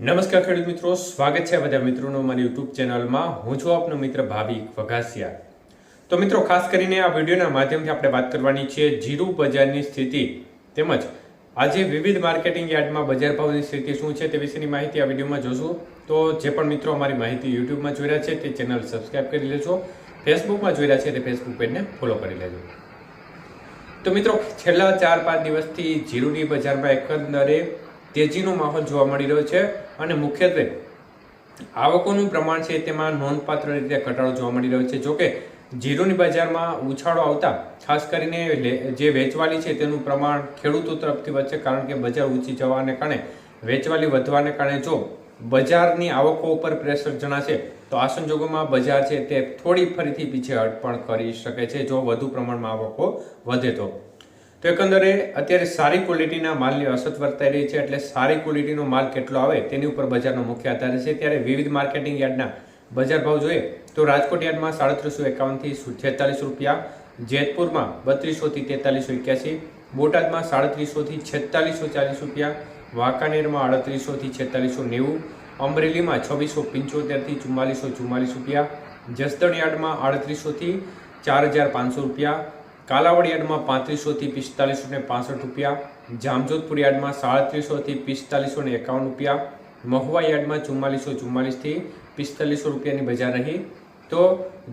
નમસ્કાર ખેડૂત મિત્રો, સ્વાગત છે બધા મિત્રોનું મારી યુટ્યુબ ચેનલમાં. હું છું આપનો મિત્ર ભાવિક વઘાસિયા. તો મિત્રો, ખાસ કરીને આ વિડીયોના માધ્યમથી આપણે વાત કરવાની છે જીરું બજારની સ્થિતિ તેમજ આજે વિવિધ માર્કેટિંગ યાર્ડમાં બજાર ભાવની સ્થિતિ શું છે તે વિશેની માહિતી આ વિડીયોમાં જોશું. તો જે પણ મિત્રો અમારી માહિતી યુટ્યુબમાં જોઈ રહ્યા છે તે ચેનલ સબસ્ક્રાઈબ કરી લેજો. ફેસબુકમાં જોઈ રહ્યા છે તે ફેસબુક પેજને ફોલો કરી લેજો. તો મિત્રો, છેલ્લા ચાર પાંચ દિવસથી જીરુની બજારમાં એકંદરે તેજીનો માહોલ જોવા મળી રહ્યો છે અને મુખ્યત્વે આવકોનું પ્રમાણ છે તેમાં નોંધપાત્ર રીતે ઘટાડો જોવા મળી રહ્યો છે. જોકે જીરુની બજારમાં ઉછાળો આવતા, ખાસ કરીને જે વેચવાલી છે તેનું પ્રમાણ ખેડૂતો તરફથી વધશે કારણ કે બજાર ઊંચી જવાને કારણે, વેચવાલી વધવાને કારણે જો બજારની આવકો ઉપર પ્રેશર જણાશે, તો આ સંજોગોમાં બજાર છે તે થોડી ફરીથી પીછેહટ પણ કરી શકે છે, જો વધુ પ્રમાણમાં આવકો વધે તો. તો એકંદરે અત્યારે સારી ક્વોલિટીના માલની અસર વર્તાઈ રહી છે એટલે સારી ક્વોલિટીનો માલ કેટલો આવે તેની ઉપર બજારનો મુખ્ય આધાર છે. ત્યારે વિવિધ માર્કેટિંગ યાર્ડના બજાર ભાવ જોઈએ તો રાજકોટ યાર્ડમાં સાડત્રીસો એકાવનથી છેતાલીસ રૂપિયા જેતપુરમાં બત્રીસોથી તેતાલીસો એક્યાસી બોટાદમાં સાડત્રીસોથી છેતાલીસો ચાલીસ રૂપિયા વાંકાનેરમાં આડત્રીસોથી છેતાલીસો નેવું અમરેલીમાં છવ્વીસો પંચોતેરથી ચુમ્માલીસો ચુમ્માલીસ રૂપિયા, જસદણ યાર્ડમાં આડત્રીસોથી ચાર હજાર પાંચસો રૂપિયા કાલાવડ યાર્ડમાં પાંત્રીસોથી પિસ્તાલીસો ને પાસઠ રૂપિયા, જામજોધપુર યાર્ડમાં સાડત્રીસોથી પિસ્તાલીસો ને એકાવન રૂપિયા, મહુવા યાર્ડમાં ચુમ્માલીસો ચુમ્માલીસથી પિસ્તાલીસો રૂપિયાની બજાર રહી. તો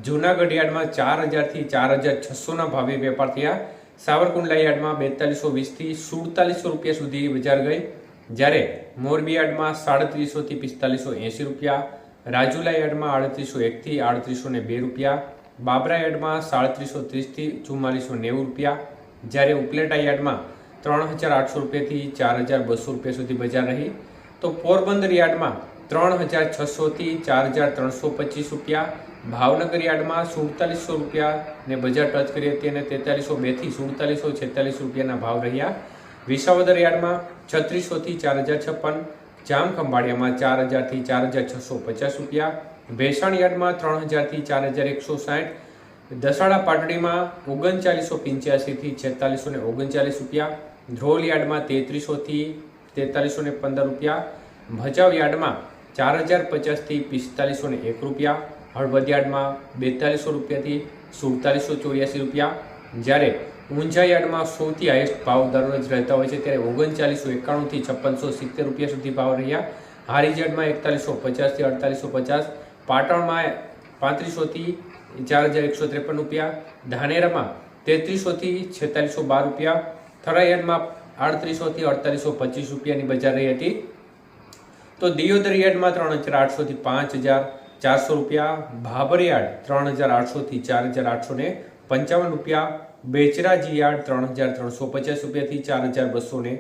જૂનાગઢ યાર્ડમાં ચાર હજારથી ચાર હજાર છસોના ભાવે વેપાર થયા. સાવરકુંડલા યાર્ડમાં બેતાલીસો વીસથી સુડતાલીસો રૂપિયા સુધી બજાર ગઈ. જ્યારે મોરબી યાર્ડમાં સાડત્રીસોથી પિસ્તાલીસો એંસી રૂપિયા, રાજુલા યાર્ડમાં આડત્રીસો એકથી આડત્રીસો ને બે રૂપિયા બાબરા યાર્ડમાં સાડત્રીસો ત્રીસથી ચુમ્માલીસો નેવું રૂપિયા. જ્યારે ઉપલેટા યાર્ડમાં ત્રણ હજાર આઠસો રૂપિયાથી ચાર હજાર બસો રૂપિયા સુધી બજાર રહી. તો પોરબંદર યાર્ડમાં ત્રણ હજાર છસોથી ચાર હજાર ત્રણસો પચીસ રૂપિયા. ભાવનગર યાર્ડમાં સુડતાલીસો રૂપિયા ને બજાર ટચ કરી હતી અને તેતાલીસો બેથી સુડતાલીસો છેતાલીસ રૂપિયાના ભાવ રહ્યા. વિસાવદર યાર્ડમાં છત્રીસોથી ચાર હજાર છપ્પન જામ ખંભાળિયામાં ચાર હજારથી ચાર હજાર છસો પચાસ રૂપિયા ભેસાણ યાર્ડમાં ત્રણ હજારથી ચાર હજાર એકસો સાઠ, દસાડા પાટડીમાં ઓગણચાલીસો પંચ્યાસીથી છેતાલીસો ને ઓગણચાલીસ રૂપિયા ધ્રોલ યાર્ડમાં તેત્રીસોથી તેતાલીસો ને પંદર રૂપિયા ભચાવ યાર્ડમાં ચાર હજાર પચાસથી પિસ્તાલીસો ને એક રૂપિયા હળવદ યાર્ડમાં બેતાલીસો રૂપિયાથી સુડતાલીસો ચોર્યાસી રૂપિયા. જ્યારે ઊંઝા યાર્ડમાં સૌથી હાઈએસ્ટ ભાવ દરરોજ રહેતા હોય છે. ત્યારે ઓગણચાલીસો એકાણુંથી છપ્પનસો સિત્તેર રૂપિયા સુધી ભાવ રહ્યા. હારીજ યાર્ડમાં એકતાલીસો પચાસથી અડતાલીસો પચાસ. પાટણમાં પાંત્રીસોથી ચાર હજાર એકસો ત્રેપન રૂપિયા. ધાનેરામાં તેત્રીસોથી છેતાલીસો બાર રૂપિયા. થરાયાર્ડમાં આડત્રીસોથી અડતાલીસો પચીસ રૂપિયાની બજાર રહી હતી. તો દિયોદર યાર્ડમાં ત્રણ હજાર આઠસોથી પાંચ હજાર ચારસો રૂપિયા. યાર્ડ ત્રણ હજાર આઠસોથી ચાર હજાર આઠસો ને પંચાવન રૂપિયા. બેચરાજી યાર્ડ ત્રણ હજાર ત્રણસો પચાસ રૂપિયાથી ચાર હજાર બસો ને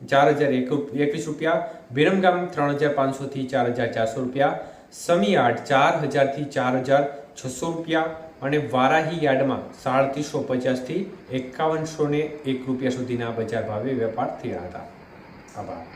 ચાર હજાર એકવીસ રૂપિયા વિરમગામ ત્રણ હજાર પાંચસોથી ચાર હજાર ચારસો રૂપિયા સમીયાર્ડ ચાર હજારથી ચાર હજાર છસો રૂપિયા અને વારાહી યાર્ડમાં સાડત્રીસો પચાસથી એકાવનસો ને એક રૂપિયા સુધીના બજાર ભાવે વેપાર થયા હતા. આભાર.